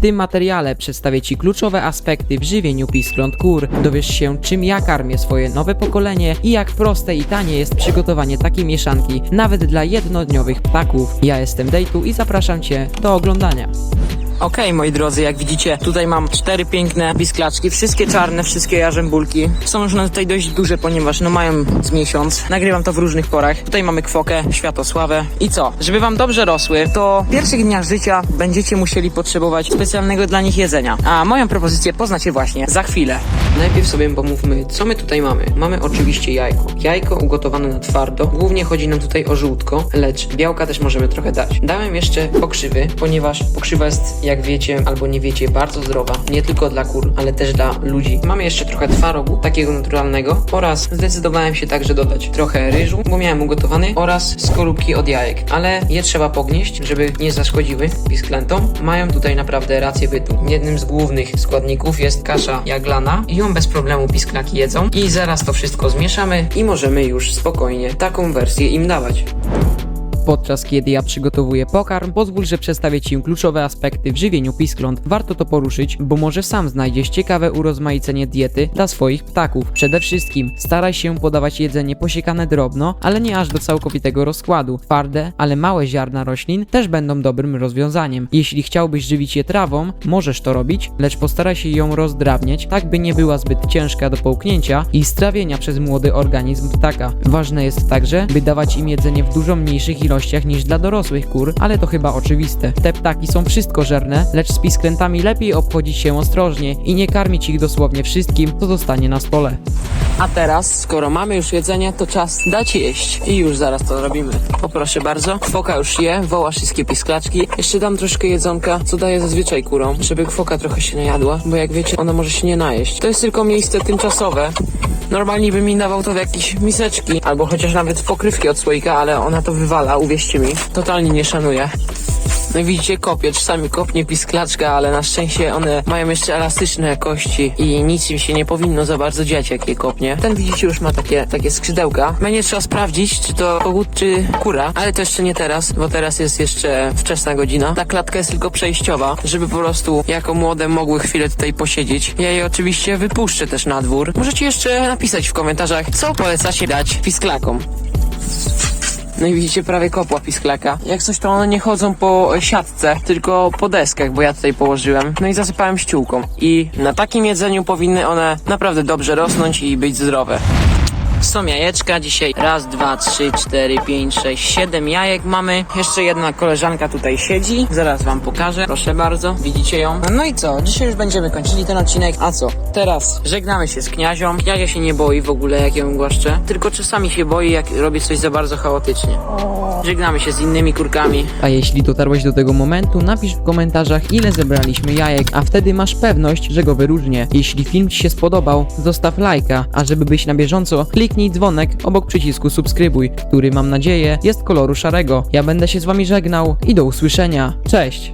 W tym materiale przedstawię Ci kluczowe aspekty w żywieniu piskląt kur. Dowiesz się, czym ja karmię swoje nowe pokolenie i jak proste i tanie jest przygotowanie takiej mieszanki, nawet dla jednodniowych ptaków. Ja jestem Dejtu i zapraszam Cię do oglądania. Okej, moi drodzy, jak widzicie, tutaj mam cztery piękne pisklaczki, wszystkie czarne, wszystkie jarzębulki. Są już one tutaj dość duże, ponieważ no mają z miesiąc. Nagrywam to w różnych porach. Tutaj mamy kwokę, światosławę. I co? Żeby wam dobrze rosły, to w pierwszych dniach życia będziecie musieli potrzebować specjalnego dla nich jedzenia. A moją propozycję poznacie właśnie za chwilę. Najpierw sobie pomówmy, co my tutaj mamy. Mamy oczywiście jajko. Jajko ugotowane na twardo. Głównie chodzi nam tutaj o żółtko, lecz białka też możemy trochę dać. Dałem jeszcze pokrzywy, ponieważ pokrzywa jest, jak wiecie albo nie wiecie, bardzo zdrowa. Nie tylko dla kur, ale też dla ludzi. Mamy jeszcze trochę twarogu, takiego naturalnego oraz zdecydowałem się także dodać trochę ryżu, bo miałem ugotowany oraz skorupki od jajek, ale je trzeba pognieść, żeby nie zaszkodziły pisklętom. Mają tutaj naprawdę rację bytu. Jednym z głównych składników jest kasza jaglana i ją bez problemu pisklaki jedzą. I zaraz to wszystko zmieszamy i możemy już spokojnie taką wersję im dawać. Podczas kiedy ja przygotowuję pokarm, pozwól, że przedstawię Ci kluczowe aspekty w żywieniu piskląt. Warto to poruszyć, bo może sam znajdziesz ciekawe urozmaicenie diety dla swoich ptaków. Przede wszystkim staraj się podawać jedzenie posiekane drobno, ale nie aż do całkowitego rozkładu. Twarde, ale małe ziarna roślin też będą dobrym rozwiązaniem. Jeśli chciałbyś żywić je trawą, możesz to robić, lecz postaraj się ją rozdrabniać, tak by nie była zbyt ciężka do połknięcia i strawienia przez młody organizm ptaka. Ważne jest także, by dawać im jedzenie w dużo mniejszych ilościach niż dla dorosłych kur, ale to chyba oczywiste. Te ptaki są wszystkożerne, lecz z pisklętami lepiej obchodzić się ostrożnie i nie karmić ich dosłownie wszystkim, co zostanie na stole. A teraz, skoro mamy już jedzenie, to czas dać jeść. I już zaraz to robimy. Poproszę bardzo. Foka już je, woła wszystkie pisklaczki. Jeszcze dam troszkę jedzonka, co daję zazwyczaj kurom, żeby kwoka trochę się najadła, bo jak wiecie, ona może się nie najeść. To jest tylko miejsce tymczasowe. Normalnie bym mi dawał to w jakieś miseczki, albo chociaż nawet w pokrywki od słoika, ale ona to wywala, uwierzcie mi. Totalnie nie szanuje. No i widzicie, kopie, czasami kopnie pisklaczka, ale na szczęście one mają jeszcze elastyczne kości i nic im się nie powinno za bardzo dziać, jak je kopnie. Ten widzicie już ma takie, takie skrzydełka. Będzie trzeba sprawdzić, czy to kogut, czy kura, ale to jeszcze nie teraz, bo teraz jest jeszcze wczesna godzina. Ta klatka jest tylko przejściowa, żeby po prostu jako młode mogły chwilę tutaj posiedzieć. Ja je oczywiście wypuszczę też na dwór. Możecie jeszcze napisać w komentarzach, co polecacie dać pisklakom. No i widzicie prawie kopła pisklaka. Jak coś to one nie chodzą po siatce, tylko po deskach, bo ja tutaj położyłem. No i zasypałem ściółką. I na takim jedzeniu powinny one naprawdę dobrze rosnąć i być zdrowe. Są jajeczka dzisiaj. Raz, dwa, trzy, cztery, pięć, sześć, siedem jajek mamy. Jeszcze jedna koleżanka tutaj siedzi. Zaraz wam pokażę. Proszę bardzo. Widzicie ją? No i co? Dzisiaj już będziemy kończyli ten odcinek. A co? Teraz żegnamy się z kniazią. Kniazia się nie boi w ogóle, jak ją głaszczę. Tylko czasami się boi, jak robię coś za bardzo chaotycznie. Żegnamy się z innymi kurkami. A jeśli dotarłeś do tego momentu, napisz w komentarzach ile zebraliśmy jajek, a wtedy masz pewność, że go wyróżnię. Jeśli film Ci się spodobał, zostaw lajka, a żeby być na bieżąco, kliknij dzwonek obok przycisku subskrybuj, który mam nadzieję jest koloru szarego. Ja będę się z Wami żegnał i do usłyszenia. Cześć!